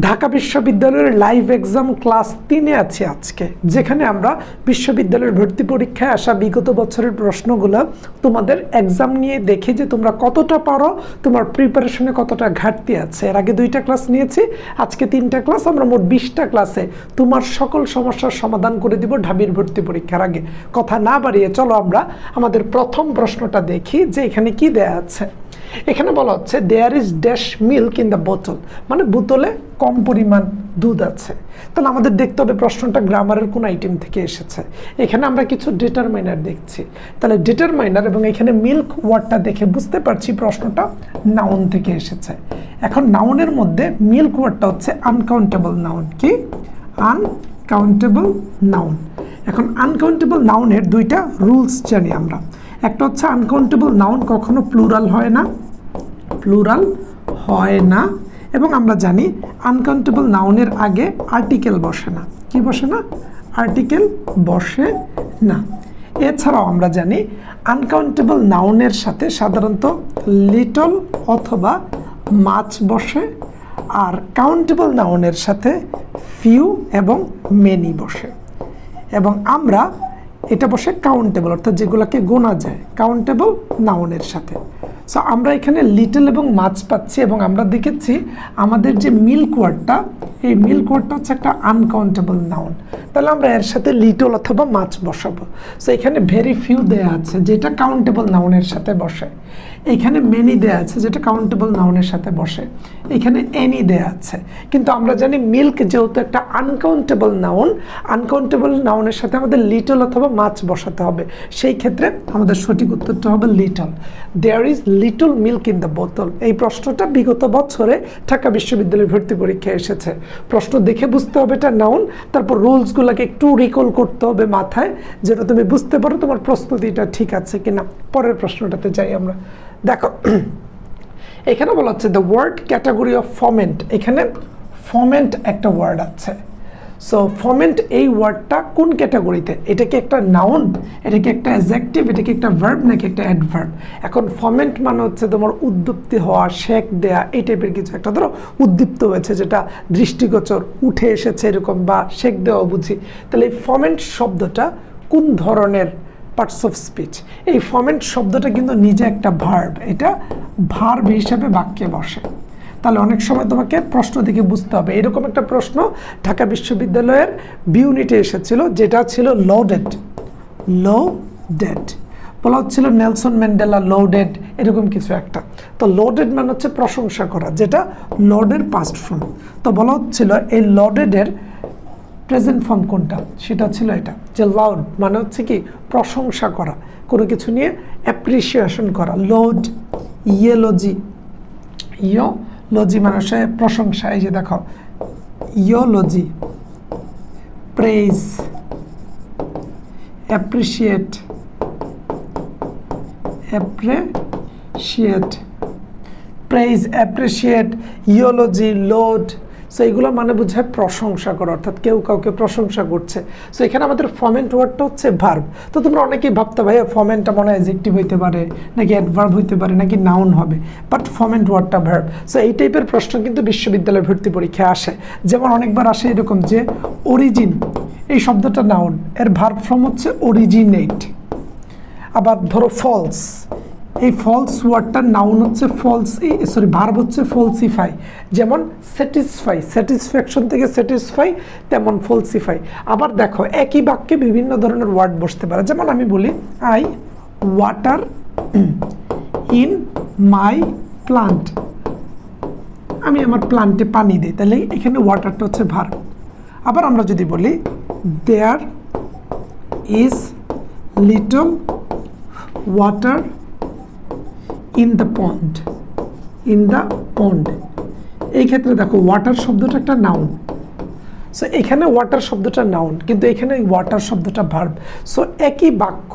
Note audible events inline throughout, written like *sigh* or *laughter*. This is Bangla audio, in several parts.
ঢাকা বিশ্ববিদ্যালয়ের লাইভ এক্সাম ক্লাস তিনে আছি আজকে, যেখানে আমরা বিশ্ববিদ্যালয়ের ভর্তি পরীক্ষায় আসা বিগত বছরের প্রশ্নগুলো তোমাদের এক্সাম নিয়ে দেখি যে তোমরা কতটা পারো, তোমার প্রিপারেশনে কতটা ঘাটতি আছে। এর আগে দুইটা ক্লাস নিয়েছি, আজকে তিনটা ক্লাস আমরা মোট বিশটা ক্লাসে তোমার সকল সমস্যার সমাধান করে দিব ঢাবির ভর্তি পরীক্ষার আগে। কথা না বাড়িয়ে চলো আমরা আমাদের প্রথম প্রশ্নটা দেখি যে এখানে কি দেয়া আছে। এখানে বলা হচ্ছে there is dash milk in the বোতল মানে বোতলে কম পরিমাণ দুধ আছে। তাহলে আমাদের দেখতে হবে প্রশ্নটা গ্রামারের কোন আইটেম থেকে এসেছে। এখানে আমরা কিছু ডিটারমাইনার দেখছি। তাহলে ডিটারমাইনার এবং এখানে মিল্ক ওয়ার্ডটা দেখে বুঝতে পারছি প্রশ্নটা নাউন থেকে এসেছে। এখন নাউনের মধ্যে মিল্ক ওয়ার্ডটা হচ্ছে আনকাউন্টেবল নাউন কি? আনকাউন্টেবল নাউন এখন আনকাউন্টেবল নাউনের দুইটা রুলস জানি আমরা। একটা হচ্ছে আনকাউন্টেবল নাউন কখনো প্লুরাল হয় না। প্লুরাল হয় না। এবং আমরা জানি আনকাউন্টেবল নাউনের আগে আর্টিকেল বসে না। কি বসে না? আর্টিকেল বসে না। এছাড়াও আমরা জানি আনকাউন্টেবল নাউনের সাথে সাধারণত লিটল অথবা মাছ বসে, আর কাউন্টেবল নাউনের সাথে ফিউ এবং মেনি বসে। এবং আমরা এটা বসে কাউন্টেবল অর্থাৎ যেগুলোকে গোনা যায় কাউন্টেবল নাউনের সাথে। সো আমরা এখানে লিটল এবং মাছ পাচ্ছি এবং আমরা দেখেছি আমাদের যে মিল্ক ওয়ার্ডটা এই মিল্ক ওয়ার্ডটা হচ্ছে একটা আনকাউন্টেবল নাউন তাহলে আমরা এর সাথে লিটল অথবা মাছ বসাবো। সো এখানে ভেরি ফিউ দেয়া আছে, যেটা কাউন্টেবল নাউনের সাথে বসে এখানে মেনি দেয়া আছে যেটা কাউন্টেবল নাউনের সাথে বসে। এখানে এনি দেয়া আছে। কিন্তু আমরা জানি মিল্ক যেহেতু একটা আনকাউন্টেবল নাউন আনকাউন্টেবল নাউনের সাথে আমাদের লিটল অথবা মাছ বসাতে হবে। সেই ক্ষেত্রে আমাদের সঠিক উত্তরটা হবে little there is little milk in the বোতল এই প্রশ্নটা বিগত বছরে ঢাকা বিশ্ববিদ্যালয়ের ভর্তি পরীক্ষায় এসেছে। প্রশ্ন দেখে বুঝতে হবে এটা নাউন তারপর রুলসগুলোকে একটু রিকল করতে হবে মাথায় যেটা তুমি বুঝতে পারো তোমার প্রস্তুতিটা ঠিক আছে কিনা। পরের প্রশ্নটাতে যাই আমরা। দেখো, *clears throat* এখানে বলা হচ্ছে the word category of foment এখানে ফমেন্ট একটা ওয়ার্ড আছে। সো ফমেন্ট এই ওয়ার্ডটা কোন ক্যাটাগরিতে এটা কি একটা নাউন এটা কি একটা অ্যাজেক্টিভ এটা কি একটা ভার্ব নাকি একটা অ্যাডভার্ব এখন ফমেন্ট মানে হচ্ছে তোমার উদ্দীপ্তি হওয়া শেক দেয়া, এই টাইপের কিছু একটা। ধরো, উদ্দীপ্ত হয়েছে যেটা দৃষ্টিগোচর, উঠে এসেছে এরকম বা শেক দেওয়া বুঝি। তাহলে এই ফমেন্ট শব্দটা কোন ধরনের পার্টস অফ স্পিচ এই ফমেন্ট শব্দটা কিন্তু নিজে একটা ভার্ব এটা ভার্ব হিসাবে বাক্যে বসে। তাহলে অনেক সময় তোমাকে প্রশ্ন দেখে বুঝতে হবে। এরকম একটা প্রশ্ন ঢাকা বিশ্ববিদ্যালয়ের বিউনিটে এসেছিল, যেটা ছিল লোডেড লোডেড বলা হচ্ছিল নেলসন ম্যান্ডেলা লোডেড এরকম কিছু একটা। তো লোডেড মানে হচ্ছে প্রশংসা করা, যেটা লোডের পাস্ট ফর্ম তো বলা হচ্ছিল এই লোডেডের প্রেজেন্ট ফর্ম কোনটা? সেটা ছিল এটা। যে লাউড মানে হচ্ছে কি, প্রশংসা করা। কোনো কিছু নিয়ে অ্যাপ্রিসিয়েশন করা। লোড ইয়েলজি ইয় লজি মানে হচ্ছে প্রশংসা। এই যে দেখো eulogy praise appreciate appreciate praise appreciate eulogy laud so এইগুলো মানে বোঝায় প্রশংসা করা, অর্থাৎ কেউ কাউকে প্রশংসা করছে। সো এখানে আমাদের ফমেন্ট ওয়ার্ডটা হচ্ছে ভার্ব তো তোমরা অনেকেই ভাবতে ভাইয়া ফমেন্টটা মনে হয় এজেক্টিভ হইতে পারে, নাকি অ্যাডভার্ব হইতে পারে, নাকি নাউন হবে। বাট ফমেন্ট ওয়ার্ডটা ভার্ব সো এই টাইপের প্রশ্ন কিন্তু বিশ্ববিদ্যালয়ে ভর্তি পরীক্ষায় আসে। যেমন অনেকবার আসে এরকম যে অরিজিন এই শব্দটা নাউন এর ভার্ব ফর্ম হচ্ছে অরিজিনেট আবার ধরো ফলস এই ফলস ওয়ার্ডটার নাউন হচ্ছে ফলস সরি ভার্ব হচ্ছে ফলসিফাই যেমন স্যাটিসফাই স্যাটিসফ্যাকশন থেকে স্যাটিসফাই তেমন ফলসিফাই আবার দেখো, একই বাক্যে বিভিন্ন ধরনের ওয়ার্ড বসতে পারে। যেমন আমি বলি I water in my plant আমি আমার প্লান্টে পানি দিই, তাহলে এখানে ওয়াটারটা হচ্ছে ভার্ব আবার আমরা যদি বলি there is little water in the pond in the pond এই ক্ষেত্রে দেখো ওয়াটার শব্দটা একটা নাউন সো এখানে ওয়াটার শব্দটা নাউন কিন্তু এখানে ওয়াটার শব্দটা ভার্ব সো একই বাক্য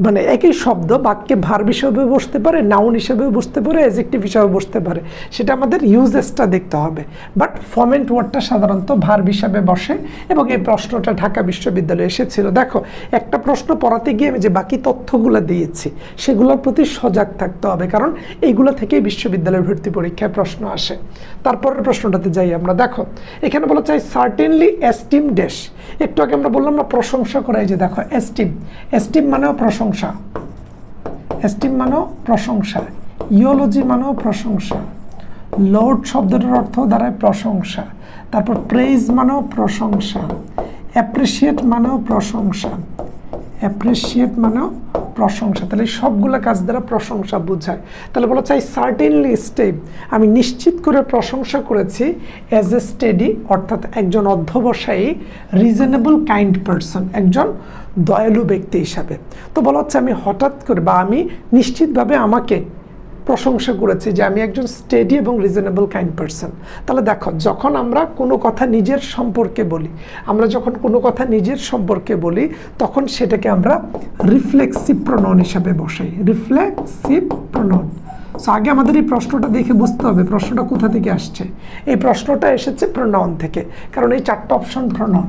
মানে একই শব্দ বাক্যে ভার হিসেবে বসতে পারে নাউন হিসেবে বসতে পারে এজেক্টিভ হিসাবে বসতে পারে। সেটা আমাদের ইউজেসটা দেখতে হবে। বাট ফমেন্ট ওয়ার্ডটা সাধারণত ভার হিসাবে বসে এবং এই প্রশ্নটা ঢাকা বিশ্ববিদ্যালয়ে এসেছিল। দেখো, একটা প্রশ্ন পড়াতে গিয়ে আমি যে বাকি তথ্যগুলো দিয়েছি, সেগুলোর প্রতি সজাগ থাকতে হবে। কারণ এইগুলো থেকেই বিশ্ববিদ্যালয়ের ভর্তি পরীক্ষায় প্রশ্ন আসে। তারপরের প্রশ্নটাতে যাই আমরা। দেখো, এখানে বলা চাই সার্টেনলি এস্টিম ড্যাশ একটু আগে আমরা বললাম না, প্রশংসা করাই যে দেখো এস্টিম এস্টিম মানেও প্রশংসা। এস্টিম মানেও প্রশংসা। ইওলজি মানেও প্রশংসা। লোড শব্দটার অর্থ দাঁড়ায় প্রশংসা। তারপর প্রেইজ মানেও প্রশংসা। অ্যাপ্রিসিয়েট মানেও প্রশংসা। অ্যাপ্রিসিয়েট মানেও প্রশংসা, তাহলে সবগুলো কাজ দ্বারা প্রশংসা বোঝায়। তাহলে বলা চাই সার্টেনলি স্টেপ আমি নিশ্চিত করে প্রশংসা করেছি অ্যাজ এ স্টেডি অর্থাৎ একজন অধ্যবসায়ী রিজনেবল কাইন্ড পারসন একজন দয়ালু ব্যক্তি হিসাবে। তো বলা হচ্ছে, আমি হঠাৎ করে বা আমি নিশ্চিতভাবে আমাকে প্রশংসা করেছি যে আমি একজন স্টেডি এবং রিজনেবল কাইন্ড পারসন তাহলে দেখো, যখন আমরা কোনো কথা নিজের সম্পর্কে বলি, আমরা যখন কোনো কথা নিজের সম্পর্কে বলি, তখন সেটাকে আমরা রিফ্লেক্সিভ প্রণয়ন হিসাবে বসাই। রিফ্লেক্সিভ প্রণয়ন সো আগে আমাদের এই প্রশ্নটা দেখে বুঝতে হবে, প্রশ্নটা কোথা থেকে আসছে? এই প্রশ্নটা এসেছে প্রণয়ন থেকে, কারণ এই চারটা অপশন প্রণয়ন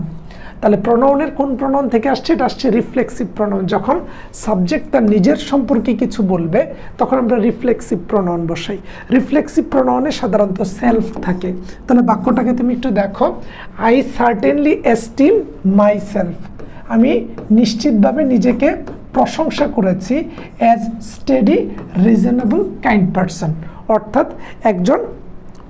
তাহলে প্রণয়নের কোন প্রণয়ন থেকে আসছে? এটা আসছে রিফ্লেক্সিভ প্রণয়ন। যখন সাবজেক্ট তার নিজের সম্পর্কে কিছু বলবে, তখন আমরা রিফ্লেক্সিভ প্রণয়ন বসাই। রিফ্লেক্সিভ প্রণয়নে সাধারণত সেলফ থাকে। তাহলে বাক্যটাকে তুমি একটু দেখো। I certainly esteem my self আমি নিশ্চিতভাবে নিজেকে প্রশংসা করেছি as steady reasonable kind person অর্থাৎ একজন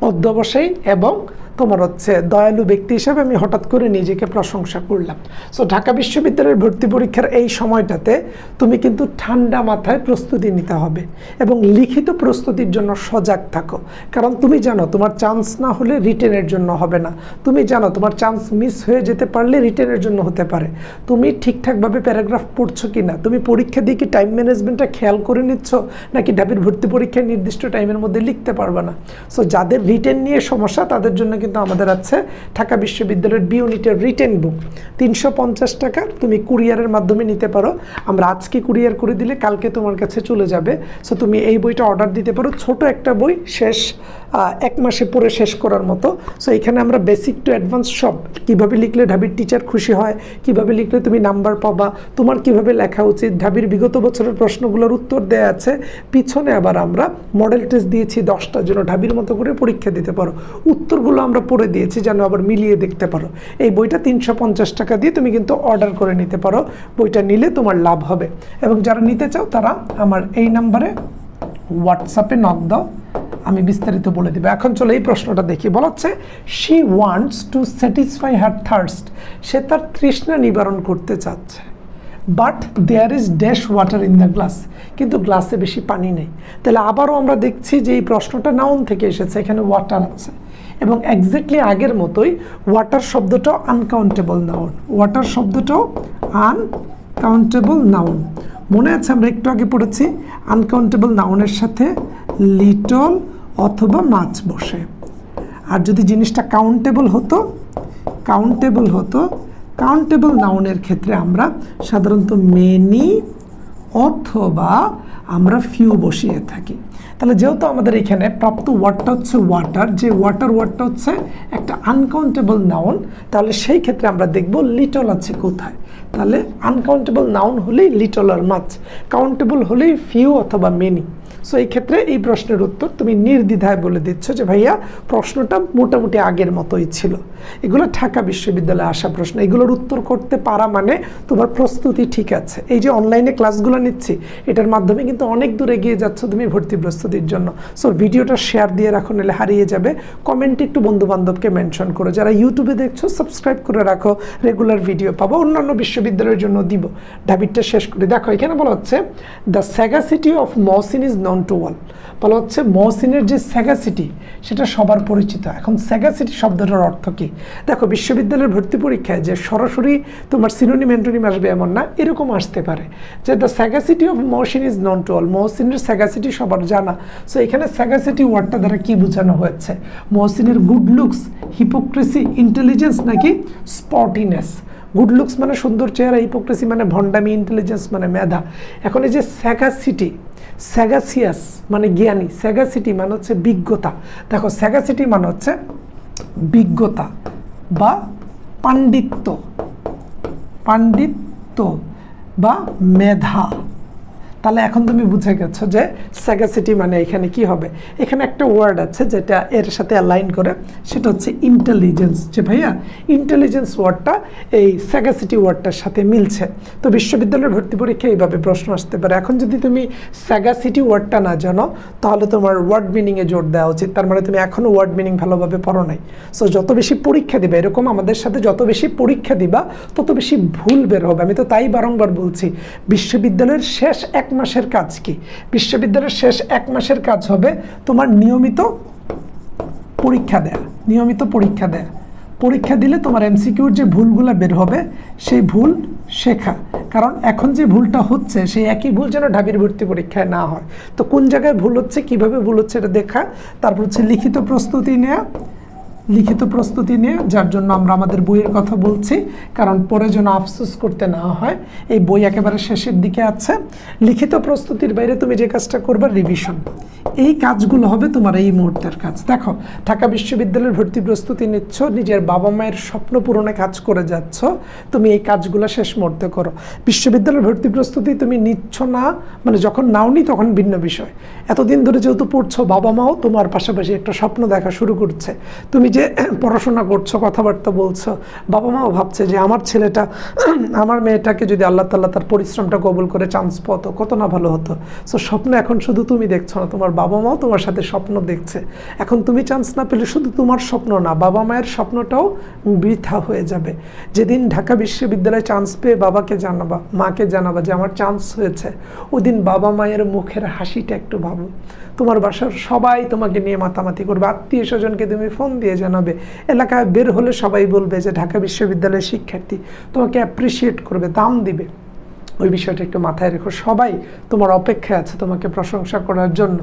অধ্যবসায়ী এবং তোমার হচ্ছে দয়ালু ব্যক্তি হিসাবে আমি হঠাৎ করে নিজেকে প্রশংসা করলাম। সো ঢাকা বিশ্ববিদ্যালয়ের ভর্তি পরীক্ষার এই সময়টাতে তুমি কিন্তু ঠান্ডা মাথায় প্রস্তুতি নিতে হবে এবং লিখিত প্রস্তুতির জন্য সজাগ থাকো। কারণ তুমি জানো, তোমার চান্স না হলে রিটেনের জন্য হবে না। তুমি জানো, তোমার চান্স মিস হয়ে যেতে পারলে রিটেনের জন্য হতে পারে। তুমি ঠিকঠাকভাবে প্যারাগ্রাফ পড়ছো কি না? তুমি পরীক্ষা দিয়ে কি টাইম ম্যানেজমেন্টটা খেয়াল করে নিচ্ছ? নাকি ঢাবির ভর্তি পরীক্ষায় নির্দিষ্ট টাইমের মধ্যে লিখতে পারবে না? সো যাদের রিটেন নিয়ে সমস্যা, তাদের জন্য কিন্তু আমাদের আছে। ঢাকা বিশ্ববিদ্যালয়ের বি ইউনিটের রিটেন বুক তিনশো পঞ্চাশ টাকা তুমি কুরিয়ারের মাধ্যমে নিতে পারো। আমরা আজকে কুরিয়ার করে দিলে কালকে তোমার কাছে চলে যাবে। সো তুমি এই বইটা অর্ডার দিতে পারো। ছোট একটা বই শেষ এক মাসে পড়ে শেষ করার মতো। সো এখানে আমরা বেসিক টু অ্যাডভান্স সব। কীভাবে লিখলে ঢাবির টিচার খুশি হয়? কীভাবে লিখলে তুমি নাম্বার পাবা? তোমার কীভাবে লেখা উচিত? ঢাবির বিগত বছরের প্রশ্নগুলোর উত্তর দেয়া আছে। পিছনে আবার আমরা মডেল টেস্ট দিয়েছি। দশটার জন্য ঢাবির মতো করে পরীক্ষা দিতে পারো। উত্তরগুলো আমরা পড়ে দিয়েছি, যেন আবার মিলিয়ে দেখতে পারো। এই বইটা তিনশো পঞ্চাশ টাকা দিয়ে তুমি কিন্তু অর্ডার করে নিতে পারো। বইটা নিলে তোমার লাভ হবে। এবং যারা নিতে চাও, তারা আমার এই নাম্বারে হোয়াটসঅ্যাপে নক দাও। আমি বিস্তারিত বলে দেবো। এখন চলো এই প্রশ্নটা দেখি। বলা হচ্ছে she wants to satisfy her thirst সে তার তৃষ্ণা নিবারণ করতে চাচ্ছে। But there is dash water in the glass কিন্তু গ্লাসে বেশি পানি নেই। তাহলে আবারও আমরা দেখছি যে এই প্রশ্নটা নাউন থেকে এসেছে। এখানে ওয়াটার আছে। এবং এক্স্যাক্টলি আগের মতোই ওয়াটার শব্দটাও আনকাউন্টেবল নাউন ওয়াটার শব্দটাও আনকাউন্টেবল নাউন মনে আছে আমরা একটু আগে পড়েছি আনকাউন্টেবল নাউনের সাথে লিটল অথবা মাছ বসে। আর যদি জিনিসটা কাউন্টেবল হতো কাউন্টেবল হতো কাউন্টেবল নাউনের ক্ষেত্রে আমরা সাধারণত মেনি অথবা আমরা ফিউ বসিয়ে থাকি। তাহলে যেহেতু আমাদের এখানে প্রাপ্ত ওয়ার্ডটা হচ্ছে ওয়াটার যে ওয়াটার ওয়ার্ডটা হচ্ছে একটা আনকাউন্টেবল নাউন তাহলে সেই ক্ষেত্রে আমরা দেখব লিটল আছে কোথায়। তাহলে আনকাউন্টেবল নাউন হলেই লিটল আর মাছ কাউন্টেবল হলেই ফিউ অথবা মেনি সো এই ক্ষেত্রে এই প্রশ্নের উত্তর তুমি নির্দ্বিধায় বলে দিচ্ছ যে, ভাইয়া, প্রশ্নটা মোটামুটি আগের মতোই ছিল। এগুলো ঢাকা বিশ্ববিদ্যালয়ে আসা প্রশ্ন। এগুলোর উত্তর করতে পারা মানে তোমার প্রস্তুতি ঠিক আছে। এই যে অনলাইনে ক্লাসগুলো নিচ্ছি, এটার মাধ্যমে কিন্তু অনেক দূর এগিয়ে যাচ্ছ তুমি ভর্তি প্রস্তুতির জন্য। সো ভিডিওটা শেয়ার দিয়ে রাখো, নাহলে হারিয়ে যাবে। কমেন্টে একটু বন্ধু বান্ধবকে মেনশন করো। যারা ইউটিউবে দেখছ সাবস্ক্রাইব করে রাখো। রেগুলার ভিডিও পাবো। অন্যান্য বিশ্ববিদ্যালয়ের জন্য দিব। ঢাবিরটা শেষ করে দেখো, এখানে বলা হচ্ছে the sagacity of Mohsin is known to all বলা হচ্ছে মহসিনের যে স্যাগাসিটি সেটা সবার পরিচিত। এখন স্যাগাসিটি শব্দটার অর্থ কী? দেখো, বিশ্ববিদ্যালয়ের ভর্তি পরীক্ষায় যে সরাসরি তোমার সিনোনিম অ্যান্টোনিম আসবে এমন না, এরকম আসতে পারে। যে the sagacity of Mohsin is known to all মহসিনের sagacity সবার জানা। সো এখানে স্যাগাসিটি ওয়ার্ডটা দ্বারা কি বোঝানো হয়েছে? মহসিনের গুড লুকস হিপোক্রেসি ইন্টেলিজেন্স নাকি স্পটিনেস গুড লুকস মানে সুন্দর চেহারা হিপোক্রেসি মানে ভণ্ডামি ইন্টেলিজেন্স মানে মেধা। এখন এই যে স্যাগাসিটি স্যাগাসিয়াস মানে জ্ঞানী। স্যাগাসিটি মানে হচ্ছে বিজ্ঞতা। দেখো স্যাগাসিটি মানে হচ্ছে বিজ্ঞতা বা পাণ্ডিত্য। পাণ্ডিত্য বা মেধা। তাহলে এখন তুমি বুঝে গেছো যে স্যাগাসিটি মানে এখানে কি হবে? এখানে একটা ওয়ার্ড আছে যেটা এর সাথে অ্যালাইন করে, সেটা হচ্ছে ইন্টেলিজেন্স যে ভাইয়া ইন্টেলিজেন্স ওয়ার্ডটা এই স্যাগাসিটি ওয়ার্ডটার সাথে মিলছে। তো বিশ্ববিদ্যালয়ের ভর্তি পরীক্ষা এইভাবে প্রশ্ন আসতে পারে। এখন যদি তুমি স্যাগাসিটি ওয়ার্ডটা না জানো, তাহলে তোমার ওয়ার্ড মিনিংয়ে জোর দেওয়া উচিত। তার মানে তুমি এখনও ওয়ার্ড মিনিং ভালোভাবে পড়ো নাই। সো যত বেশি পরীক্ষা দিবে, এরকম আমাদের সাথে যত বেশি পরীক্ষা দিবা, তত বেশি ভুল বের হবে। আমি তো তাই বারংবার বলছি, বিশ্ববিদ্যালয়ের শেষ এক মাসের কাজ কি? বিশ্ববিদ্যালয়ের শেষ এক মাসের কাজ হবে তোমার নিয়মিত পরীক্ষা দেয়া, নিয়মিত পরীক্ষা দেয়া। পরীক্ষা দিলে তোমার এমসিকিউর যে ভুলগুলো বের হবে, সেই ভুল শেখা। কারণ এখন যে ভুলটা হচ্ছে, সেই একই ভুল যেন ঢাবির ভর্তি পরীক্ষায় না হয়। তো কোন জায়গায় ভুল হচ্ছে, কীভাবে ভুল হচ্ছে এটা দেখা। তারপর হচ্ছে লিখিত প্রস্তুতি নেওয়া লিখিত প্রস্তুতি নিয়ে, যার জন্য আমরা আমাদের বইয়ের কথা বলছি, কারণ পরে যেন আফসোস করতে না হয়, এই বই একেবারে শেষের দিকে আছে। লিখিত প্রস্তুতির বাইরে তুমি যে কাজটা করবে রিভিশন এই কাজগুলো হবে তোমার এই মুহূর্তের কাজ। দেখো, ঢাকা বিশ্ববিদ্যালয়ের ভর্তি প্রস্তুতি নিচ্ছ, নিজের বাবা মায়ের স্বপ্ন পূরণে কাজ করে যাচ্ছ, তুমি এই কাজগুলো শেষ মুহূর্তে করো। বিশ্ববিদ্যালয়ের ভর্তি প্রস্তুতি তুমি নিচ্ছ না মানে যখন নাওনি তখন ভিন্ন বিষয়। এতদিন ধরে যেহেতু পড়ছো বাবা মাও তোমার পাশাপাশি একটা স্বপ্ন দেখা শুরু করছে। তুমি যে পড়াশোনা করছ, কথাবার্তা বলছো বাবা মাও ভাবছে যে আমার ছেলেটা, আমার মেয়েটাকে যদি আল্লাহ তাল্লাহ তার পরিশ্রমটা কবুল করে চান্স পাতো, কত না ভালো হতো। সো স্বপ্ন এখন শুধু তুমি দেখছ না, তোমার বাবা মাও তোমার সাথে স্বপ্ন দেখছে। এখন তুমি চান্স না পেলে শুধু তোমার স্বপ্ন না বাবা মায়ের স্বপ্নটাও বৃথা হয়ে যাবে। যেদিন ঢাকা বিশ্ববিদ্যালয়ে চান্স পেয়ে বাবাকে জানাবা, মাকে জানাবা যে আমার চান্স হয়েছে, ওদিন বাবা মায়ের মুখের হাসিটা একটু ভাবো। তোমার বাসার সবাই তোমাকে নিয়ে মাতামাতি করবে। আত্মীয় স্বজনকে তুমি ফোন দিয়ে জানাবে। এলাকায় বের হলে সবাই বলবে যে, ঢাকা বিশ্ববিদ্যালয়ের শিক্ষার্থী তোমাকে অ্যাপ্রিসিয়েট করবে, দাম দিবে। ওই বিষয়টা একটু মাথায় রেখো। সবাই তোমার অপেক্ষায় আছে তোমাকে প্রশংসা করার জন্য।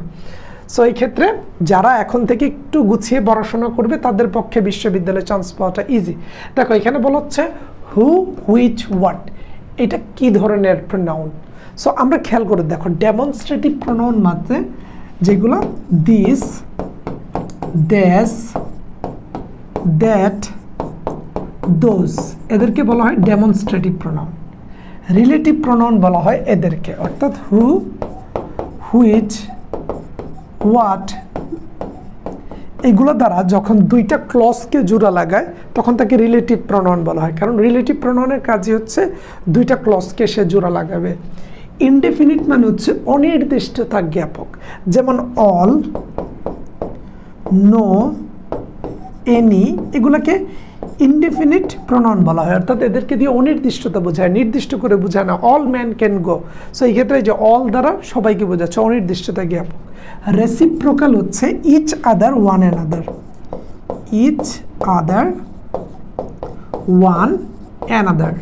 সো এই ক্ষেত্রে যারা এখন থেকে একটু গুছিয়ে পড়াশোনা করবে, তাদের পক্ষে বিশ্ববিদ্যালয়ে চান্স পাওয়াটা ইজি দেখো, এখানে বলা হচ্ছে হু হুইচ হোয়াট এটা কি ধরনের প্রনাউন সো আমরা খেয়াল করে দেখো ডেমনস্ট্রেটিভ প্রনাউন মাত্রে যেগুলো দিস দ্যাস দ্যাট দোজ এদেরকে বলা হয় ডেমনস্ট্রেটিভ প্রনাউন রিলেটিভ প্রনাউন বলা হয় এদেরকে, অর্থাৎ হু হুইচ হোয়াট এগুলো দ্বারা যখন দুইটা ক্লসকে জোড়া লাগায়, তখন তাকে রিলেটিভ প্রনাউন বলা হয়। কারণ রিলেটিভ প্রনাউনের কাজই হচ্ছে দুইটা ক্লসকে সে জোড়া লাগাবে। ইনডেফিনিট মানে হচ্ছে অনির্দিষ্টতা জ্ঞাপক। যেমন অল নো এনি এগুলোকে ইনডেফিনিট প্রণয়ন বলা হয়। অর্থাৎ এদেরকে দিয়ে অনির্দিষ্টতা বোঝায়, নির্দিষ্ট করে বোঝায় না all man can go so এই ক্ষেত্রে যে অল দ্বারা সবাইকে বোঝাচ্ছে অনির্দিষ্টতা জ্ঞাপক। রেসিপ্রোকাল হচ্ছে each other one another each other one another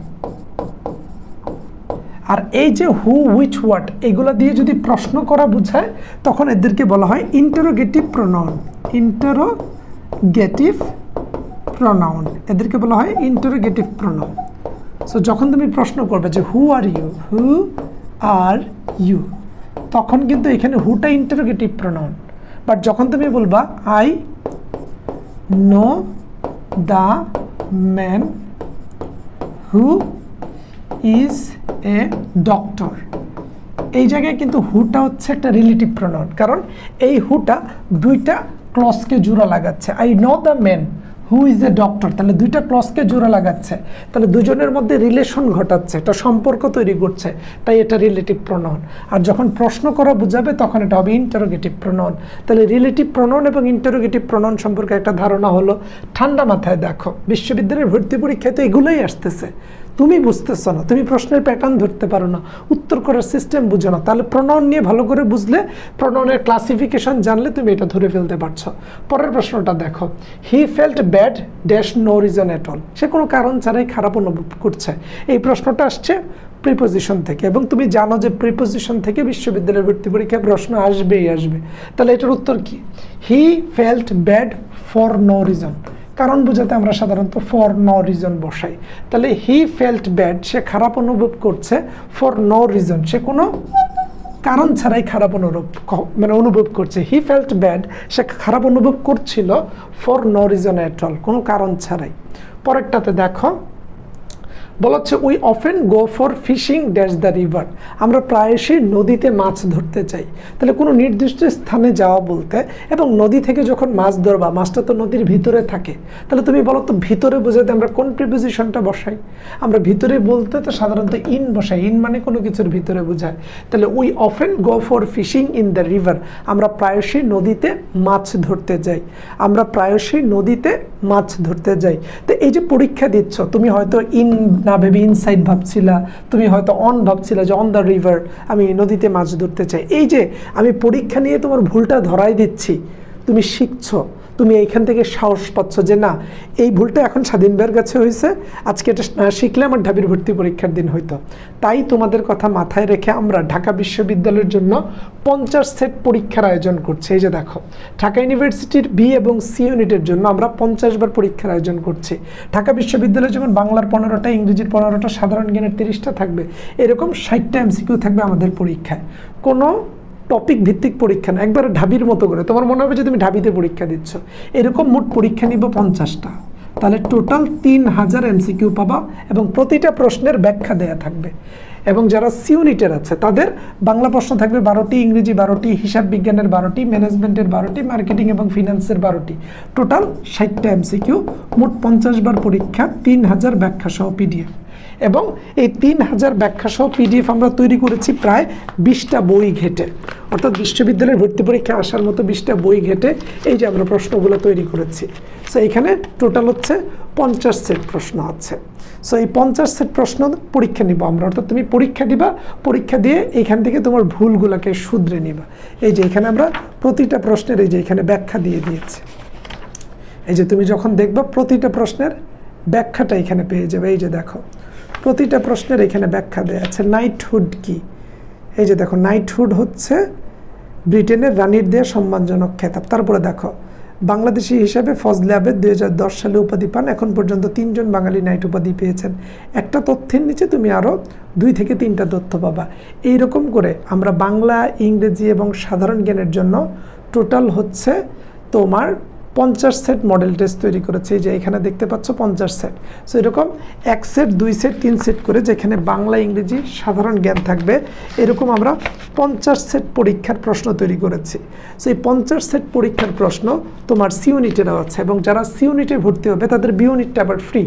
আর এই যে হু উইচ হোয়াট এগুলো দিয়ে যদি প্রশ্ন করা বোঝায়, তখন এদেরকে বলা হয় ইন্টারোগেটিভ প্রনাউন ইন্টারোগেটিভ প্রনাউন এদেরকে বলা হয় ইন্টারোগেটিভ প্রনাউন সো যখন তুমি প্রশ্ন করবে যে হু are you who are you তখন কিন্তু এখানে হুটা ইন্টারোগেটিভ প্রনাউন বাট যখন তুমি বলবা I know the man who is a doctor এই জায়গায় কিন্তু হুটা হচ্ছে একটা রিলেটিভ প্রনাউন কারণ এই হুটা দুইটা ক্লসকে জোড়া লাগাচ্ছে। I know the man who is a doctor তাহলে দুইটা ক্লসকে জোড়া লাগাচ্ছে। তাহলে দুজনের মধ্যে রিলেশন ঘটাচ্ছে একটা সম্পর্ক তৈরি করছে, তাই এটা রিলেটিভ প্রনাউন আর যখন প্রশ্ন করা বোঝাবে, তখন এটা হবে ইন্টারোগেটিভ প্রনাউন তাহলে রিলেটিভ প্রনাউন এবং ইন্টারোগেটিভ প্রনাউন সম্পর্কে একটা ধারণা হলো, ঠান্ডা মাথায় দেখো, বিশ্ববিদ্যালয়ের ভর্তি পরীক্ষায় তো এগুলোই আসতেছে। তুমি বুঝতেছো না, তুমি প্রশ্নের প্যাটার্ন ধরতে পারো না, উত্তর করার সিস্টেম বুঝো না। তাহলে প্রণয়ন নিয়ে ভালো করে বুঝলে প্রণয়নের ক্লাসিফিকেশন জানলে তুমি এটা ধরে ফেলতে পারছ। পরের প্রশ্নটা দেখো। He felt bad dash no reason at all সে কোনো কারণ ছাড়াই খারাপ অনুভব করছে। এই প্রশ্নটা আসছে প্রিপোজিশন থেকে এবং তুমি জানো যে প্রিপোজিশন থেকে বিশ্ববিদ্যালয়ের ভর্তি পরীক্ষায় প্রশ্ন আসবেই, আসবে। তাহলে এটার উত্তর কি? He felt bad for no reason কারণ বোঝাতে আমরা সাধারণত ফর নো রিজন বসাই। তাহলে হি ফেল্ট ব্যাড সে খারাপ অনুভব করছে ফর নো রিজন সে কোনো কারণ ছাড়াই খারাপ অনুভব মানে অনুভব করছে। হি ফেল্ট ব্যাড সে খারাপ অনুভব করছিল for no reason at all কোনো কারণ ছাড়াই। পরেরটাতে দেখো বলা হচ্ছে we often go for fishing dash the river আমরা প্রায়শই নদীতে মাছ ধরতে চাই। তাহলে কোনো নির্দিষ্ট স্থানে যাওয়া বলতে, এবং নদী থেকে যখন মাছ ধরবা, মাছটা তো নদীর ভিতরে থাকে। তাহলে তুমি বলো তো, ভিতরে বোঝাতে আমরা কোন প্রিপোজিশনটা বসাই? আমরা ভিতরে বলতে তো সাধারণত ইন বসাই। ইন মানে কোনো কিছুর ভিতরে বোঝায়। তাহলে we often go for fishing in the river আমরা প্রায়শই নদীতে মাছ ধরতে যাই। আমরা প্রায়শই নদীতে মাছ ধরতে যাই। তো এই যে পরীক্ষা দিচ্ছ, তুমি হয়তো ইন না ভেবে ইনসাইড ভাবছিলা, তুমি হয়তো অন ভাবছিলা যে অন দ্য রিভার আমি নদীতে মাছ ধরতে চাই। এই যে, আমি পরীক্ষা নিয়ে তোমার ভুলটা ধরাই দিচ্ছি। তুমি শিখছো। তুমি এইখান থেকে সাহস পাচ্ছ যে না, এই ভুলটা এখন স্বাধীন কাছে হয়েছে, আজকে এটা শিখলে আমার ঢাবির ভর্তি পরীক্ষার দিন হইতো। তাই তোমাদের কথা মাথায় রেখে আমরা ঢাকা বিশ্ববিদ্যালয়ের জন্য পঞ্চাশ সেট পরীক্ষার আয়োজন করছি। এই যে দেখো, ঢাকা ইউনিভার্সিটির বি এবং সি ইউনিটের জন্য আমরা পঞ্চাশ বার পরীক্ষার আয়োজন করছি। ঢাকা বিশ্ববিদ্যালয়ে যেমন বাংলার পনেরোটা, ইংরেজির পনেরোটা, সাধারণ জ্ঞানের তিরিশটা থাকবে, এরকম ষাটটা এমসিকিউ থাকবে আমাদের পরীক্ষায়। কোনো টপিক ভিত্তিক পরীক্ষা না, একবারে ঢাবির মতো করে। তোমার মনে হবে যে তুমি ঢাবিতে পরীক্ষা দিচ্ছ। এরকম মোট পরীক্ষা নিব পঞ্চাশটা। তাহলে টোটাল তিন হাজার এমসিকিউ পাবা এবং প্রতিটা প্রশ্নের ব্যাখ্যা দেয়া থাকবে। এবং যারা সিউনিটের আছে, তাদের বাংলা প্রশ্ন থাকবে বারোটি, ইংরেজি বারোটি, হিসাব বিজ্ঞানের বারোটি ম্যানেজমেন্টের বারোটি মার্কেটিং এবং ফিনান্সের বারোটি। টোটাল ষাটটা এমসিকিউ মোট পঞ্চাশ বার পরীক্ষা, তিন হাজার ব্যাখ্যা সহ পিডিএফ এবং এই তিন হাজার ব্যাখ্যা সহ পিডিএফ আমরা তৈরি করেছি প্রায় বিশটা বই ঘেটে। অর্থাৎ বিশ্ববিদ্যালয়ের ভর্তি পরীক্ষা আসার মতো বিশটা বই ঘেটে এই যে আমরা প্রশ্নগুলো তৈরি করেছি। সো এখানে টোটাল হচ্ছে পঞ্চাশ সেট প্রশ্ন আছে। সো এই পঞ্চাশ সেট প্রশ্ন পরীক্ষা নিব আমরা। অর্থাৎ তুমি পরীক্ষা দিবা, পরীক্ষা দিয়ে এইখান থেকে তোমার ভুলগুলোকে শুধরে নিবা। এই যে এখানে আমরা প্রতিটা প্রশ্নের এই যে এখানে ব্যাখ্যা দিয়ে দিয়েছি। এই যে তুমি যখন দেখবা প্রতিটা প্রশ্নের ব্যাখ্যাটা এখানে পেয়ে যাবে। এই যে দেখো প্রতিটা প্রশ্নের এখানে ব্যাখ্যা দেওয়া আছে। নাইটহুড কি? এই যে দেখো নাইটহুড হচ্ছে ব্রিটেনের রানীর দেয়া সম্মানজনক খেতাব। তারপরে দেখো, বাংলাদেশি হিসাবে ফজলে আবেদ দুই হাজার দশ সালে উপাধি পান। এখন পর্যন্ত তিনজন বাঙালি নাইট উপাধি পেয়েছেন। একটা তথ্যের নিচে তুমি আরও দুই থেকে তিনটা তথ্য পাবা। এই রকম করে আমরা বাংলা, ইংরেজি এবং সাধারণ জ্ঞানের জন্য টোটাল হচ্ছে তোমার পঞ্চাশ সেট মডেল টেস্ট তৈরি করেছে। যে এখানে দেখতে পাচ্ছ পঞ্চাশ সেট। সো এরকম এক সেট, দুই সেট, তিন সেট করে যেখানে বাংলা, ইংরেজি সাধারণ জ্ঞান থাকবে, এরকম আমরা পঞ্চাশ সেট পরীক্ষার প্রশ্ন তৈরি করেছি। সো এই পঞ্চাশ সেট পরীক্ষার প্রশ্ন তোমার সি ইউনিটেরও আছে এবং যারা সি ইউনিটে ভর্তি হবে, তাদের বি ইউনিটটা আবার ফ্রি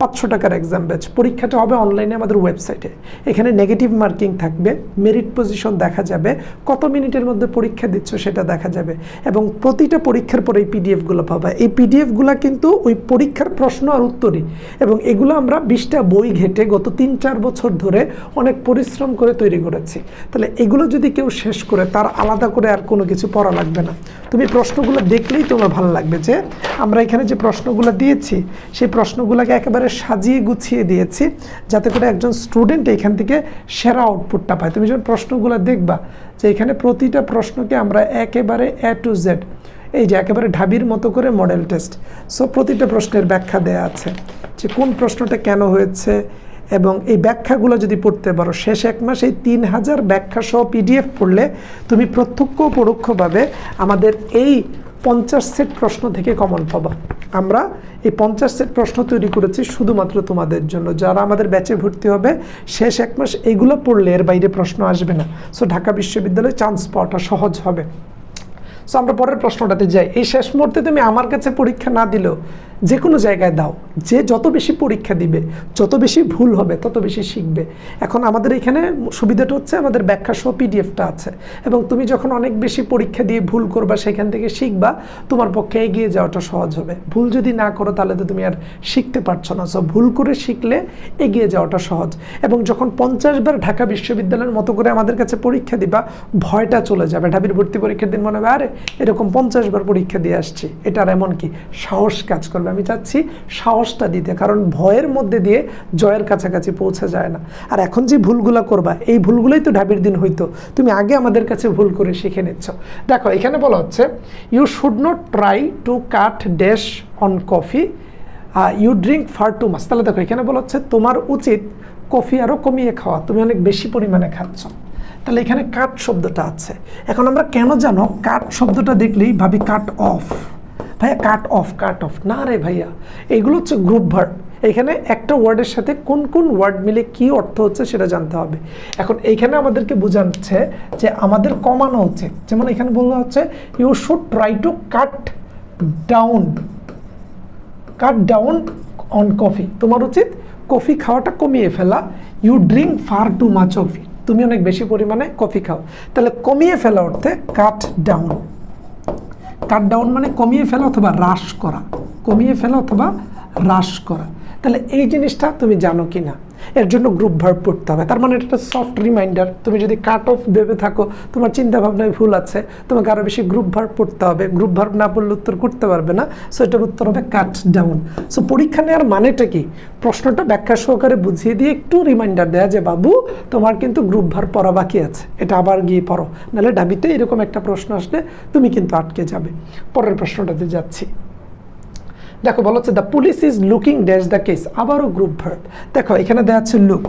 পাঁচশো টাকার এক্সাম ব্যাচ পরীক্ষাটা হবে অনলাইনে আমাদের ওয়েবসাইটে এখানে নেগেটিভ মার্কিং থাকবে মেরিট পজিশন দেখা যাবে, কত মিনিটের মধ্যে পরীক্ষা দিচ্ছ সেটা দেখা যাবে, এবং প্রতিটা পরীক্ষার পরে এই পিডিএফগুলো পাবা। এই পিডিএফগুলো কিন্তু ওই পরীক্ষার প্রশ্ন আর উত্তরই, এবং এগুলো আমরা বিশটা বই ঘেটে গত তিন চার বছর ধরে অনেক পরিশ্রম করে তৈরি করেছি। তাহলে এগুলো যদি কেউ শেষ করে, তার আলাদা করে আর কোনো কিছু পড়া লাগবে না। তুমি প্রশ্নগুলো দেখলেই তোমার ভালো লাগবে যে, আমরা এখানে যে প্রশ্নগুলো দিয়েছি, সেই প্রশ্নগুলোকে একেবারে সাজিয়ে গুছিয়ে দিয়েছি যাতে করে একজন স্টুডেন্ট এখান থেকে সেরা আউটপুটটা পায়। তুমি যখন প্রশ্নগুলো দেখবা যে এখানে প্রতিটা প্রশ্নকে আমরা একেবারে এ টু জেড এই যে একেবারে ঢাবির মতো করে মডেল টেস্ট সো প্রতিটা প্রশ্নের ব্যাখ্যা দেয়া আছে যে কোন প্রশ্নটা কেন হয়েছে এবং এই ব্যাখ্যাগুলো যদি পড়তে পারো, শেষ এক মাস এই তিন হাজার ব্যাখ্যা সহ পিডিএফ পড়লে তুমি প্রত্যক্ষ পরোক্ষভাবে আমাদের এই পঞ্চাশ সেট প্রশ্ন থেকে কমন পাবা। আমরা এই পঞ্চাশ সেট প্রশ্ন তৈরি করেছি শুধুমাত্র তোমাদের জন্য। যারা আমাদের ব্যাচে ভর্তি হবে, শেষ এক মাস এগুলো পড়লে এর বাইরে প্রশ্ন আসবে না। সো ঢাকা বিশ্ববিদ্যালয়ে চান্স পাওয়াটা সহজ হবে। সো আমরা পরের প্রশ্নটাতে যাই। এই শেষ মুহূর্তে তুমি আমার কাছে পরীক্ষা না দিলেও যে কোনো জায়গায় দাও। যে যত বেশি পরীক্ষা দিবে, যত বেশি ভুল হবে, তত বেশি শিখবে। এখন আমাদের এখানে সুবিধাটা হচ্ছে আমাদের ব্যাখ্যা সহ পিডিএফটা আছে। এবং তুমি যখন অনেক বেশি পরীক্ষা দিয়ে ভুল করবা, সেখান থেকে শিখবা, তোমার পক্ষে এগিয়ে যাওয়াটা সহজ হবে। ভুল যদি না করো, তাহলে তো তুমি আর শিখতে পারছ না। সো ভুল করে শিখলে এগিয়ে যাওয়াটা সহজ। এবং যখন পঞ্চাশ বার ঢাকা বিশ্ববিদ্যালয়ের মতো করে আমাদের কাছে পরীক্ষা দিবা, ভয়টা চলে যাবে। ঢাবির ভর্তি পরীক্ষার দিন মনে হবে, আরে, এরকম পঞ্চাশ বার পরীক্ষা দিয়ে আসছি। এটার এমন কি? সাহস কাজ করবে। আমি চাচ্ছি সাহসটা দিতে, কারণ ভয়ের মধ্যে দিয়ে জয়ের কাছাকাছি পৌঁছা যায় না। আর এখন যে ভুলগুলো করবা, এই ভুলগুলোই তো ঢাবির দিন হইতো। তুমি আগে আমাদের কাছে ভুল করে শিখে নিচ্ছ। দেখো, এখানে বলা হচ্ছে you should not try to cut dash on coffee you drink far too much তাহলে দেখো, এখানে বলা হচ্ছে, তোমার উচিত কফি আরও কমিয়ে খাওয়া, তুমি অনেক বেশি পরিমাণে খাচ্ছ। তাহলে এখানে কাট শব্দটা আছে। এখন আমরা কেন জানো কাট শব্দটা দেখলেই ভাবি কাট অফ ভাইয়া কাট অফ কাট অফ না রে ভাইয়া এইগুলো হচ্ছে গ্রুপ ভার্ব এখানে একটা ওয়ার্ডের সাথে কোন কোন ওয়ার্ড মিলে কি অর্থ হচ্ছে সেটা জানতে হবে। এখন এইখানে আমাদেরকে বোঝাচ্ছে যে আমাদের কমানো উচিত যেমন এখানে বলা হচ্ছে you should try to cut down cut down on coffee তোমার উচিত কফি খাওয়াটা কমিয়ে ফেলা। You drink far too much of তুমি অনেক বেশি পরিমাণে কফি খাও। তাহলে কমিয়ে ফেলা অর্থে কাট ডাউন কাট ডাউন মানে কমিয়ে ফেলা অথবা হ্রাস করা। কমিয়ে ফেলা অথবা হ্রাস করা। তাহলে এই জিনিসটা তুমি জানো কি না এর জন্য গ্রুপ ভার্ব পড়তে হবে। তার মানে এটা একটা সফট রিমাইন্ডার তুমি যদি কাট অফ ভেবে থাকো, তোমার চিন্তা ভাবনায় ভুল আছে, তোমাকে আরও বেশি গ্রুপ ভার্ব পড়তে হবে। গ্রুপ ভার্ব না পড়লে উত্তর করতে পারবে না সো এটার উত্তর হবে কাট ডাউন সো পরীক্ষা নেওয়ার মানেটা কি? প্রশ্নটা ব্যাখ্যা সহকারে বুঝিয়ে দিয়ে একটু রিমাইন্ডার দেয়া যে, বাবু, তোমার কিন্তু গ্রুপ ভার্ব পড়া বাকি আছে। এটা আবার গিয়ে পড়ো। নাহলে ডাবিতে এরকম একটা প্রশ্ন আসলে তুমি কিন্তু আটকে যাবে। পরের প্রশ্নটাতে যাচ্ছি। দেখো, বলা হচ্ছে the police is looking dash the case আবারও গ্রুপ ভার্ব দেখো, এখানে দেওয়া আছে লুক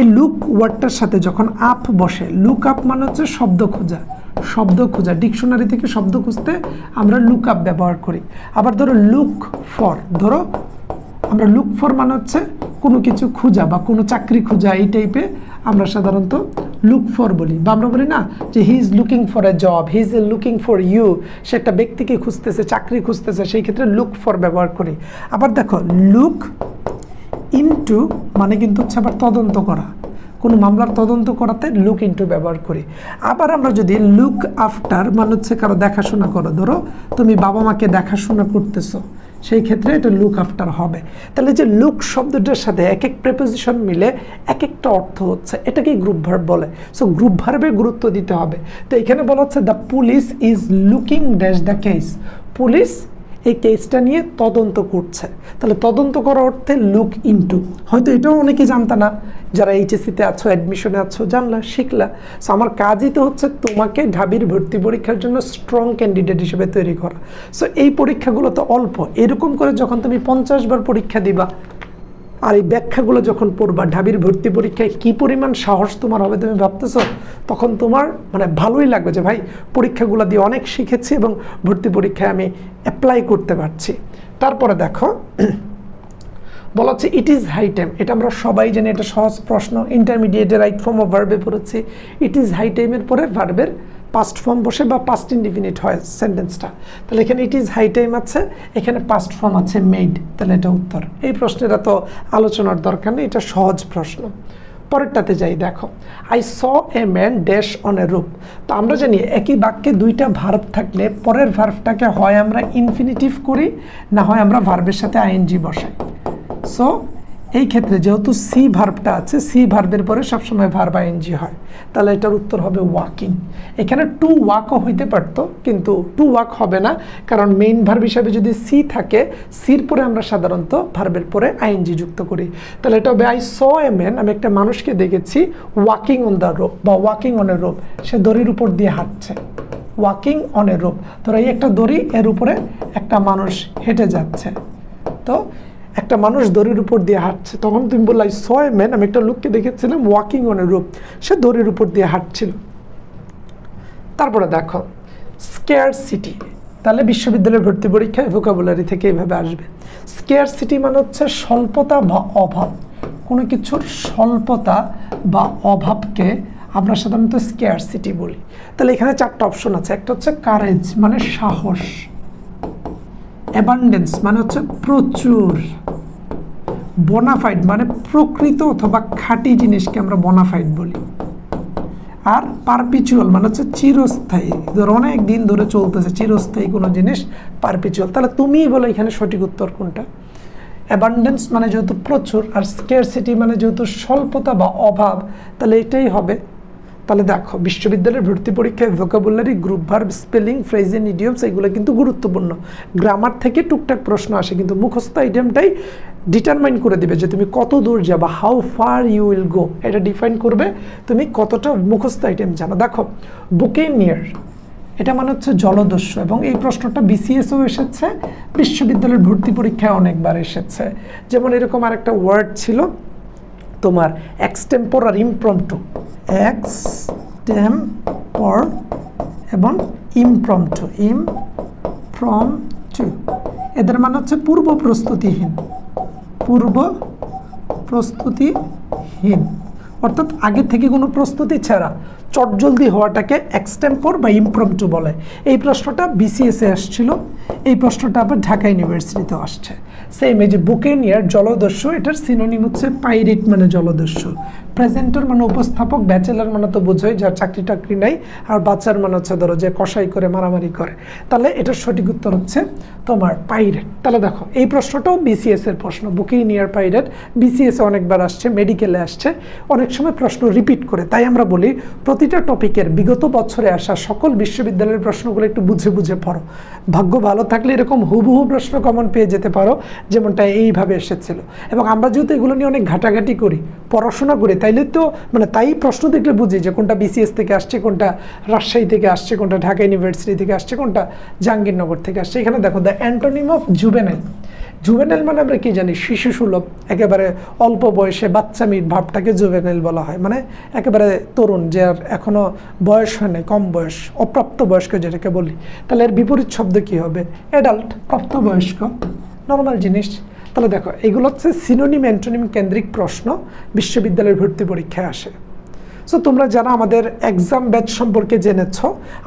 এই লুক ওয়ার্ডটার সাথে যখন আপ বসে লুক আপ মানে হচ্ছে শব্দ খোঁজা। শব্দ খোঁজা ডিকশনারি থেকে শব্দ খুঁজতে আমরা লুক আপ ব্যবহার করি। আবার ধরো লুক ফর ধরো, আমরা লুক ফর মানে হচ্ছে কোনো কিছু খোঁজা বা কোনো চাকরি খোঁজা, এই টাইপে আমরা সাধারণত লুক ফর বলি। বা আমরা বলি না যে he is looking for a job he is looking for you সে একটা ব্যক্তিকে খুঁজতেছে, চাকরি খুঁজতেছে, সেই ক্ষেত্রে লুক ফর ব্যবহার করি। আবার দেখো লুক ইনটু মানে কিন্তু হচ্ছে আবার তদন্ত করা। কোনো মামলার তদন্ত করাতে লুক ইনটু ব্যবহার করি। আবার আমরা যদি লুক আফটার মানে হচ্ছে কারও দেখাশোনা করো, ধরো তুমি বাবা মাকে দেখাশোনা করতেছো। সেই ক্ষেত্রে এটা লুক আফটার হবে। তাহলে যে লুক শব্দটার সাথে এক এক প্রেপোজিশন মিলে এক একটা অর্থ হচ্ছে এটাকে গ্রুপ ভার্ব বলে। সো গ্রুপ ভার্বে গুরুত্ব দিতে হবে। তো এখানে বলা হচ্ছে the police is looking dash the case police এই কেসটা নিয়ে তদন্ত করছে। তাহলে তদন্ত করা অর্থে লুক ইনটু হয়তো এটাও অনেকে জানতা না, যারা এইচএসিতে আছো অ্যাডমিশনে আছো, জানলা, শিখলা। সো আমার কাজই তো হচ্ছে তোমাকে ঢাবির ভর্তি পরীক্ষার জন্য স্ট্রং ক্যান্ডিডেট হিসেবে তৈরি করা। সো এই পরীক্ষাগুলো তো অল্প। এরকম করে যখন তুমি পঞ্চাশ বার পরীক্ষা দিবা আর এই ব্যাখ্যাগুলো যখন পড়বা, ঢাবির ভর্তি পরীক্ষায় কি পরিমাণ সাহস তোমার হবে তুমি ভাবতেছো? তখন তোমার মানে ভালোই লাগবে যে, ভাই, পরীক্ষাগুলো দিয়ে অনেক শিখেছি এবং ভর্তি পরীক্ষায় আমি অ্যাপ্লাই করতে পারছি। তারপরে দেখো, *clears throat* বলা হচ্ছে ইট ইজ হাই টাইম এটা আমরা সবাই জানি, এটা সহজ প্রশ্ন। ইন্টারমিডিয়েটের রাইট ফর্ম অফ ভার্বে পড়েছি। ইট ইজ হাই টাইমের পরে ভার্বের পাস্ট ফর্ম বসে বা পাস্ট ইনডিফিনিট হয় সেন্টেন্সটা তাহলে এখানে ইট ইজ হাই টাইম আছে, এখানে পাস্ট ফর্ম আছে মেড তাহলে এটা উত্তর। এই প্রশ্নের এত আলোচনার দরকার নেই, এটা সহজ প্রশ্ন। পরেরটাতে যাই, দেখো। I saw a man dash on a rope তো আমরা জানি একই বাক্যে দুইটা ভার্ব থাকলে পরের ভার্বটাকে হয় আমরা ইনফিনিটিভ করি, না হয় আমরা ভার্বের সাথে আইএনজি বসাই। সো এই ক্ষেত্রে যেহেতু সি ভার্বটা আছে সি ভার্বের পরে সবসময় ভার্ব আইএনজি হয়। তাহলে এটার উত্তর হবে ওয়াকিং এখানে টু ওয়াকও হইতে পারতো, কিন্তু টু ওয়াক হবে না, কারণ মেইন ভার্ব হিসাবে যদি সি থাকে সির পরে আমরা সাধারণত ভার্বের পরে আইএনজি যুক্ত করি। তাহলে এটা হবে আই স এ ম্যান আমি একটা মানুষকে দেখেছি ওয়াকিং অন দ্য রোপ বা ওয়াকিং অন এ রোপ সে দড়ির উপর দিয়ে হাঁটছে। ওয়াকিং অন এ রোপ ধরো এই একটা দড়ি, এর উপরে একটা মানুষ হেঁটে যাচ্ছে। তো একটা মানুষ দড়ির উপর দিয়ে হাঁটছে। তখন তুমি বললাই ছয় ম্যান আমি একটা লোককে দেখেছিলাম ওয়াকিং অন এ রূপ সে দড়ির উপর দিয়ে হাঁটছিল। তারপরে দেখো স্কেয়ার সিটি তাহলে বিশ্ববিদ্যালয়ের ভর্তি পরীক্ষায় ভোকাবুলারি থেকে এইভাবে আসবে। স্কেয়ার সিটি মানে হচ্ছে স্বল্পতা বা অভাব। কোনো কিছুর স্বল্পতা বা অভাবকে আমরা সাধারণত স্কেয়ার সিটি বলি। তাহলে এখানে চারটা অপশন আছে। একটা হচ্ছে কারেজ মানে সাহস। অ্যাবান্ডেন্স মানে হচ্ছে প্রচুর। বোনাফাইড মানে প্রকৃত অথবা খাঁটি জিনিসকে আমরা বোনাফাইড বলি। আর পারপিচুয়াল মানে হচ্ছে চিরস্থায়ী। ধর অনেক দিন ধরে চলতেছে চিরস্থায়ী কোনো জিনিস পারপিচুয়াল তাহলে তুমিই বলো এখানে সঠিক উত্তর কোনটা? অ্যাবান্ডেন্স মানে যেহেতু প্রচুর, আর স্কেয়ারসিটি মানে যেহেতু স্বল্পতা বা অভাব, তাহলে এটাই হবে তাহলে দেখো, বিশ্ববিদ্যালয়ের ভর্তি পরীক্ষায় vocabulary group verb spelling phrases idioms এগুলো কিন্তু গুরুত্বপূর্ণ। গ্রামার থেকে টুকটাক প্রশ্ন আসে, কিন্তু মুখস্থ আইটেমটাই ডিটারমাইন করে দিবে যে তুমি কত দূর যাবা how far you will go এটা ডিফাইন করবে তুমি কতটা মুখস্থ আইটেম জানো। দেখো বুকে নিয়ার এটা মানে হচ্ছে জলদস্যু, এবং এই প্রশ্নটা বিসিএসও এসেছে, বিশ্ববিদ্যালয়ের ভর্তি পরীক্ষায় অনেকবার এসেছে। যেমন এরকম আরেকটা ওয়ার্ড ছিল তোমার এক্সটেম্পর আর টেম পর এবং ইমপ্রমটু ইম ফ্রম টু এদের মানে হচ্ছে পূর্ব প্রস্তুতিহীন। পূর্ব প্রস্তুতিহীন। অর্থাৎ আগে থেকে কোনো প্রস্তুতি ছাড়া চটজলদি হওয়াটাকে এক্সটেম্পর বা ইমপ্রমটু বলে। এই প্রশ্নটা বিসিএসে আসছিল। এই প্রশ্নটা আবার ঢাকা ইউনিভার্সিটিতেও আসছে। সেম এই যে বুকেনিয়ার জলদস্যু, এটার সিনোনিম হচ্ছে পাইরেট মানে জলদস্যু। প্রেজেন্টার মানে উপস্থাপক ব্যাচেলার মানে তো বোঝোই, যার চাকরি টাকরি নাই, আর বাচ্চার মানে হচ্ছে ধরো যে কষাই করে, মারামারি করে। তাহলে এটার সঠিক উত্তর হচ্ছে তোমার পাইরেট তাহলে দেখো, এই প্রশ্নটাও বিসিএস এর প্রশ্ন বুকেই নিয়ার পাইরেট বিসিএস অনেকবার আসছে মেডিকেলে আসছে। অনেক সময় প্রশ্ন রিপিট করে, তাই আমরা বলি প্রতিটা টপিকের বিগত বছরে আসা সকল বিশ্ববিদ্যালয়ের প্রশ্নগুলো একটু বুঝে বুঝে পড়ো। ভাগ্য ভালো থাকলে এরকম হুবহু প্রশ্ন কমন পেয়ে যেতে পারো, যেমনটা এইভাবে এসেছিল। এবং আমরা যেহেতু এগুলো নিয়ে অনেক ঘাটাঘাটি করি, পড়াশোনা করি, তাইলে তো মানে তাই প্রশ্ন দেখলে বুঝি যে কোনটা বিসিএস থেকে আসছে, কোনটা রাজশাহী থেকে আসছে, কোনটা ঢাকা ইউনিভার্সিটি থেকে আসছে, কোনটা জাহাঙ্গীরনগর থেকে আসছে। এখানে দেখো the antonym of juvenile juvenile মানে আমরা কি জানি? শিশু সুলভ। একেবারে অল্প বয়সে বাচ্চা মিট ভাবটাকে জুবেনাইল বলা হয়। মানে একেবারে তরুণ যে আর এখনও বয়স হয় নাই, কম বয়স অপ্রাপ্ত বয়স্ক যেটাকে বলি। তাহলে এর বিপরীত শব্দ কি হবে? অ্যাডাল্ট প্রাপ্তবয়স্ক। নর্মাল জিনিস। তাহলে দেখো, এগুলো হচ্ছে সিনোনিম অ্যান্টোনিম কেন্দ্রিক প্রশ্ন। বিশ্ববিদ্যালয়ের ভর্তি পরীক্ষায় আসে। সো তোমরা যারা আমাদের এক্সাম ব্যাচ সম্পর্কে জেনেছ,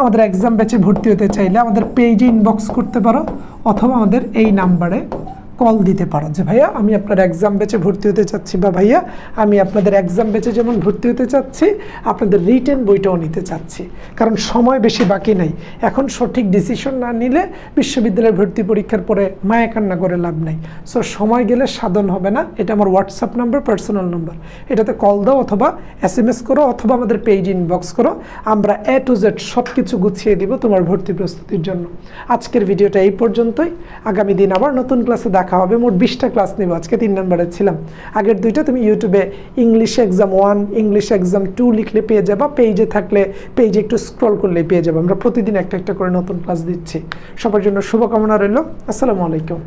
আমাদের এক্সাম ব্যাচে ভর্তি হতে চাইলে আমাদের পেজে ইনবক্স করতে পারো, অথবা আমাদের এই নাম্বারে কল দিতে পারো যে, ভাইয়া, আমি আপনার এক্সাম ব্যাচে ভর্তি হতে চাচ্ছি বা ভাইয়া, আমি আপনাদের এক্সাম ব্যাচে যেমন ভর্তি হতে চাচ্ছি, আপনাদের রিটেন বইটাও নিতে চাচ্ছি। কারণ সময় বেশি বাকি নাই। এখন সঠিক ডিসিশন না নিলে বিশ্ববিদ্যালয়ের ভর্তি পরীক্ষার পরে মায়া কান্না করে লাভ নাই। সো সময় গেলে সাধন হবে না। এটা আমার হোয়াটসঅ্যাপ নাম্বার পার্সোনাল নাম্বার এটাতে কল দাও অথবা এস এম এস করো অথবা আমাদের পেজ ইনবক্স করো। আমরা এ টু জেড সব কিছু গুছিয়ে দিব তোমার ভর্তি প্রস্তুতির জন্য। আজকের ভিডিওটা এই পর্যন্তই। আগামী দিন আবার নতুন ক্লাসে দেখা হবে মোট বিশটা ক্লাস নেব, আজকে তিন নম্বরে ছিলাম। আগের দুইটা তুমি ইউটিউবে English exam one English exam two লিখলে পেয়ে যাবা। পেজে থাকলে পেজে একটু স্ক্রল করলে পেয়ে যাব। আমরা প্রতিদিন একটা একটা করে নতুন ক্লাস দিচ্ছি। সবার জন্য শুভকামনা রইল। আসসালামু আলাইকুম।